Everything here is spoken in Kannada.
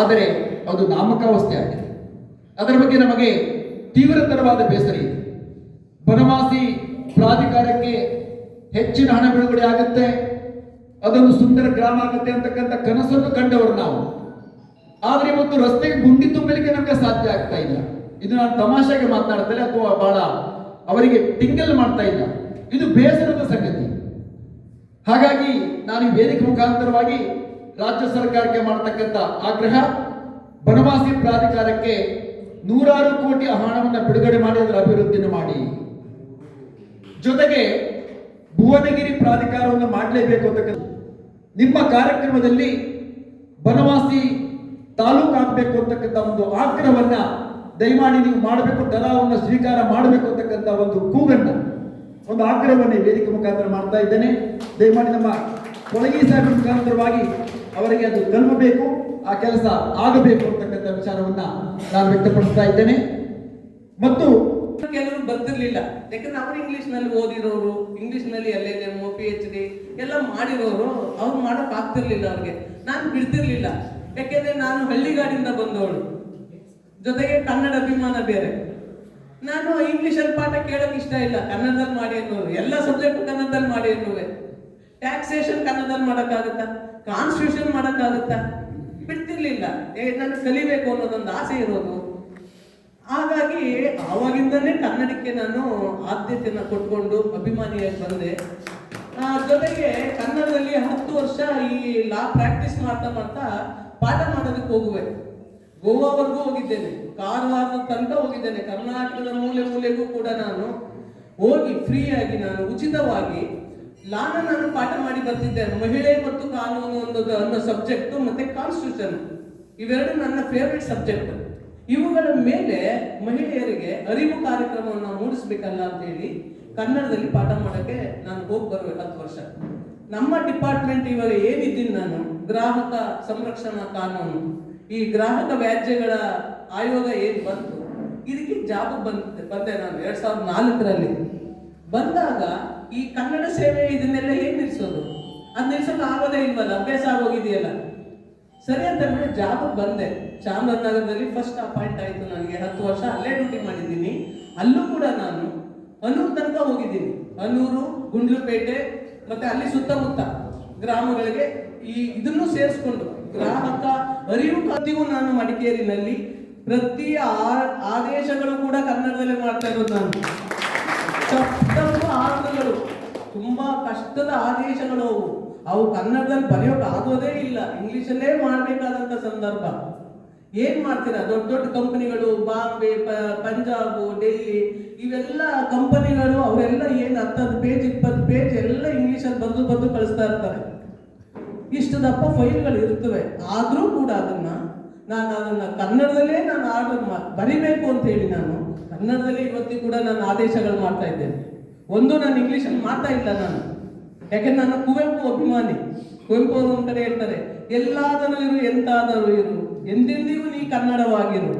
ಆದರೆ ಅದು ನಾಮಕಾವಸ್ಥೆ ಆಗಿದೆ. ಅದರ ಬಗ್ಗೆ ನಮಗೆ ತೀವ್ರತರವಾದ ಬೇಸರ ಇದೆ. ಬನವಾಸಿ ಪ್ರಾಧಿಕಾರಕ್ಕೆ ಹೆಚ್ಚಿನ ಹಣ ಬಿಡುಗಡೆ ಆಗುತ್ತೆ. ಅದೊಂದು ಸುಂದರ ಗ್ರಾಮ ಆಗುತ್ತೆ ಅಂತಕ್ಕಂಥ ಕನಸನ್ನು ಕಂಡವರು ನಾವು. ಆದರೆ ಇವತ್ತು ರಸ್ತೆಗೆ ಗುಂಡಿ ತುಂಬಲಿಕ್ಕೆ ನಮಗೆ ಸಾಧ್ಯ ಆಗ್ತಾ ಇಲ್ಲ. ಇದು ನಾನು ತಮಾಷೆಗೆ ಮಾತನಾಡ್ತಾರೆ ಅಥವಾ ಬಹಳ ಅವರಿಗೆ ಟಿಂಗಲ್ ಮಾಡ್ತಾ ಇಲ್ಲ. ಇದು ಬೇಸರದ ಸಂಗತಿ. ಹಾಗಾಗಿ ನಾನು ವೇದಿಕೆ ಮುಖಾಂತರವಾಗಿ ರಾಜ್ಯ ಸರ್ಕಾರಕ್ಕೆ ಮಾಡತಕ್ಕಂತ ಆಗ್ರಹ, ಬನವಾಸಿ ಪ್ರಾಧಿಕಾರಕ್ಕೆ ನೂರಾರು ಕೋಟಿ ಹಣವನ್ನು ಬಿಡುಗಡೆ ಮಾಡಿ ಅದರ ಅಭಿವೃದ್ಧಿಯನ್ನು ಮಾಡಿ. ಜೊತೆಗೆ ಭುವನಗಿರಿ ಪ್ರಾಧಿಕಾರವನ್ನು ಮಾಡಲೇಬೇಕು ಅಂತಕ್ಕಂಥ ನಿಮ್ಮ ಕಾರ್ಯಕ್ರಮದಲ್ಲಿ ಬನವಾಸಿ ತಾಲೂಕು ಆಗಬೇಕು ಅಂತಕ್ಕಂಥ ಒಂದು ಆಗ್ರಹವನ್ನ ದಯಮಾಡಿ ನೀವು ಮಾಡಬೇಕು, ದರವನ್ನು ಸ್ವೀಕಾರ ಮಾಡಬೇಕು ಅಂತಕ್ಕಂಥ ಒಂದು ಕೂಗನ್ನು, ಒಂದು ಆಗ್ರಹವನ್ನು ವೇದಿಕೆ ಮುಖಾಂತರ ಮಾಡ್ತಾ ಇದ್ದೇನೆ. ದಯಮಾಡಿ ನಮ್ಮ ಕೊಳಗಿ ಸಾಹೇಬ್ ಮುಖಾಂತರವಾಗಿ ಅವರಿಗೆ ಅದು ತಲುಪಬೇಕು ಆ ಕೆಲಸ ಆಗಬೇಕು ಅಂತಕ್ಕಂಥ ವಿಚಾರವನ್ನ ನಾನು ವ್ಯಕ್ತಪಡಿಸ್ತಾ ಇದ್ದೇನೆ. ಮತ್ತು ಕೆಲವರು ಬರ್ತಿರ್ಲಿಲ್ಲ. ಯಾಕಂದ್ರೆ ಅವರು ಇಂಗ್ಲಿಷ್ನಲ್ಲಿ ಓದಿರೋರು ಇಂಗ್ಲಿಷ್ನಲ್ಲಿ L L M P H D ಎಲ್ಲ ಮಾಡಿರೋರು, ಅವ್ರು ಮಾಡಕ್ ಆಗ್ತಿರ್ಲಿಲ್ಲ ಅವ್ರಿಗೆ. ನಾನು ಬಿಡ್ತಿರ್ಲಿಲ್ಲ. ಯಾಕೆಂದ್ರೆ ನಾನು ಹಳ್ಳಿಗಾಡಿಂದ ಬಂದವಳು. ಜೊತೆಗೆ ಕನ್ನಡ ಅಭಿಮಾನ ಬೇರೆ. ನಾನು ಇಂಗ್ಲಿಷ್ ಅಲ್ಲಿ ಪಾಠ ಕೇಳಕ್ ಇಷ್ಟ ಇಲ್ಲ. ಕನ್ನಡದಲ್ಲಿ ಮಾಡಿ ಅನ್ನೋರು. ಎಲ್ಲ ಸಬ್ಜೆಕ್ಟ್ ಕನ್ನಡದಲ್ಲಿ ಮಾಡಿ ಅನ್ನುವೆ. ಟ್ಯಾಕ್ಸೇಷನ್ ಕನ್ನಡದಲ್ಲಿ ಮಾಡೋಕ್ಕಾಗುತ್ತ? ಕಾನ್ಸ್ಟಿಟ್ಯೂಷನ್ ಮಾಡೋಕ್ಕಾಗುತ್ತ? ಬಿಡ್ತಿರ್ಲಿಲ್ಲ. ನಾನು ಕಲಿಬೇಕು ಅನ್ನೋದೊಂದು ಆಸೆ ಇರೋದು. ಹಾಗಾಗಿ ಆವಾಗಿಂದಲೇ ಕನ್ನಡಕ್ಕೆ ನಾನು ಆದ್ಯತೆಯನ್ನು ಕೊಟ್ಕೊಂಡು ಅಭಿಮಾನಿಯಾಗಿ ಬಂದೆ. ಜೊತೆಗೆ ಕನ್ನಡದಲ್ಲಿ ಹತ್ತು ವರ್ಷ ಈ ಲಾ ಪ್ರಾಕ್ಟೀಸ್ ಮಾಡ್ತಾ ಮಾಡ್ತಾ ಪಾಠ ಮಾಡೋದಕ್ಕೆ ಹೋಗುವೆ. ಗೋವಾವರೆಗೂ ಹೋಗಿದ್ದೇನೆ. ಕಾರವಾರದ ತನಕ ಹೋಗಿದ್ದೇನೆ. ಕರ್ನಾಟಕದ ಮೂಲೆ ಮೂಲೆಗೂ ಕೂಡ ನಾನು ಹೋಗಿ ಫ್ರೀಯಾಗಿ ನಾನು ಉಚಿತವಾಗಿ ಲಾನ ನಾನು ಪಾಠ ಮಾಡಿ ಬರ್ತಿದ್ದೆ ಮಹಿಳೆ ಮತ್ತು ಕಾನೂನು ಅನ್ನೋದು ಅನ್ನೋ ಸಬ್ಜೆಕ್ಟ್ ಮತ್ತೆ ಕಾನ್ಸ್ಟಿಟ್ಯೂಷನ್ ಇವೆರಡು ನನ್ನ ಫೇವ್ರೆಟ್ ಸಬ್ಜೆಕ್ಟ್ ಇವುಗಳ ಮೇಲೆ ಮಹಿಳೆಯರಿಗೆ ಅರಿವು ಕಾರ್ಯಕ್ರಮವನ್ನು ಮೂಡಿಸ್ಬೇಕಲ್ಲ ಅಂತ ಹೇಳಿ ಕನ್ನಡದಲ್ಲಿ ಪಾಠ ಮಾಡಕ್ಕೆ ನಾನು ಹೋಗಿ ಬರ್ಬೇಕು ಹತ್ತು ವರ್ಷ. ನಮ್ಮ ಡಿಪಾರ್ಟ್ಮೆಂಟ್ ಇವಾಗ ಏನಿದ್ದೀನಿ ನಾನು? ಗ್ರಾಹಕ ಸಂರಕ್ಷಣಾ ಕಾನೂನು. ಈ ಗ್ರಾಹಕ ವ್ಯಾಜ್ಯಗಳ ಆಯೋಗ ಏನು ಬಂತು? ಇದಕ್ಕೆ ಜಾಬ್ ಬಂದ ಬಂದೆ ನಾನು ಎರಡ್ ಸಾವಿರದ ನಾಲ್ಕರಲ್ಲಿ. ಬಂದಾಗ ಈ ಕನ್ನಡ ಸೇವೆ ಇದನ್ನೆಲ್ಲ ಏನ್ ನಿಲ್ಸೋದು? ಅದ್ ನಿಲ್ಸೋಕೆ ಆಗೋದೇ ಇಲ್ವಲ್ಲ? ಅಭ್ಯಾಸ ಆಗೋಗಿದೆಯಲ್ಲ? ಸರಿ ಅಂತ ಜಾಬ್ ಬಂದೆ. ಚಾಮರಾಜನಗರದಲ್ಲಿ ಫಸ್ಟ್ ಅಪಾಯಿಂಟ್ ಆಯ್ತು ನನಗೆ. ಹತ್ತು ವರ್ಷ ಅಲ್ಲೇ ಡ್ಯೂಟಿ ಮಾಡಿದ್ದೀನಿ. ಅಲ್ಲೂ ಕೂಡ ನಾನು ಅನೂರು ತನಕ ಹೋಗಿದ್ದೀನಿ. ಅನೂರು ಗುಂಡ್ಲುಪೇಟೆ, ಮತ್ತೆ ಅಲ್ಲಿ ಸುತ್ತಮುತ್ತ ಗ್ರಾಮಗಳಿಗೆ ಈ ಇದನ್ನು ಸೇರಿಸ್ಕೊಂಡು ಗ್ರಾಹಕ ಅರಿವು ಪ್ರತಿಯೂ ನಾನು ಮಡಿಕೇರಿನಲ್ಲಿ ಪ್ರತಿ ಆದೇಶಗಳು ಕೂಡ ಕನ್ನಡದಲ್ಲೇ ಮಾಡ್ತಾ ಇರೋದು ನಾನು. ಕಷ್ಟದ ಆದೇಶಗಳು ಅವು. ಅವು ಕನ್ನಡದಲ್ಲಿ ಬರೆಯೋಕೆ ಆಗೋದೇ ಇಲ್ಲ. ಇಂಗ್ಲಿಷಲ್ಲೇ ಮಾಡಬೇಕಾದಂತ ಸಂದರ್ಭ. ಏನ್ ಮಾಡ್ತೀರಾ? ದೊಡ್ಡ ದೊಡ್ಡ ಕಂಪನಿಗಳು, ಬಾಂಬೆ ಪಂಜಾಬ್, ಡೆಲ್ಲಿ, ಇವೆಲ್ಲ ಕಂಪನಿಗಳು ಅವರೆಲ್ಲ ಏನು ಹತ್ತತ್ತು ಪೇಜ್ ಇಪ್ಪತ್ತು ಪೇಜ್ ಎಲ್ಲ ಇಂಗ್ಲಿಷಲ್ಲಿ ಬಂದು ಬಂದು ಕಳಿಸ್ತಾ ಇರ್ತಾರೆ. ಇಷ್ಟು ದಪ್ಪ ಫೈಲ್ಗಳು ಇರ್ತವೆ. ಆದರೂ ಕೂಡ ಅದನ್ನ ನಾನು ಅದನ್ನ ಕನ್ನಡದಲ್ಲೇ ನಾನು ಆರ್ಡರ್ ಬರಿಬೇಕು ಅಂತ ಹೇಳಿ ನಾನು, ಕನ್ನಡದಲ್ಲಿ ಇವತ್ತಿಗೂ ಕೂಡ ನಾನು ಆದೇಶಗಳು ಮಾಡ್ತಾ ಇದ್ದೇನೆ. ಒಂದು ನಾನು ಇಂಗ್ಲಿಷಲ್ಲಿ ಮಾಡ್ತಾ ಇಲ್ಲ ನಾನು. ಯಾಕೆಂದ್ರೆ ನಾನು ಕುವೆಂಪು ಅಭಿಮಾನಿ? ಕುವೆಂಪು ಅವರು ಒಂದ್ ಕಡೆ ಹೇಳ್ತಾರೆ, ಎಲ್ಲಾದರೂ ಇರು, ಎಂತಾದರೂ ಇರು, ಎಂದೆಂದಿಗೂ ನೀ ಕನ್ನಡವಾಗಿರು.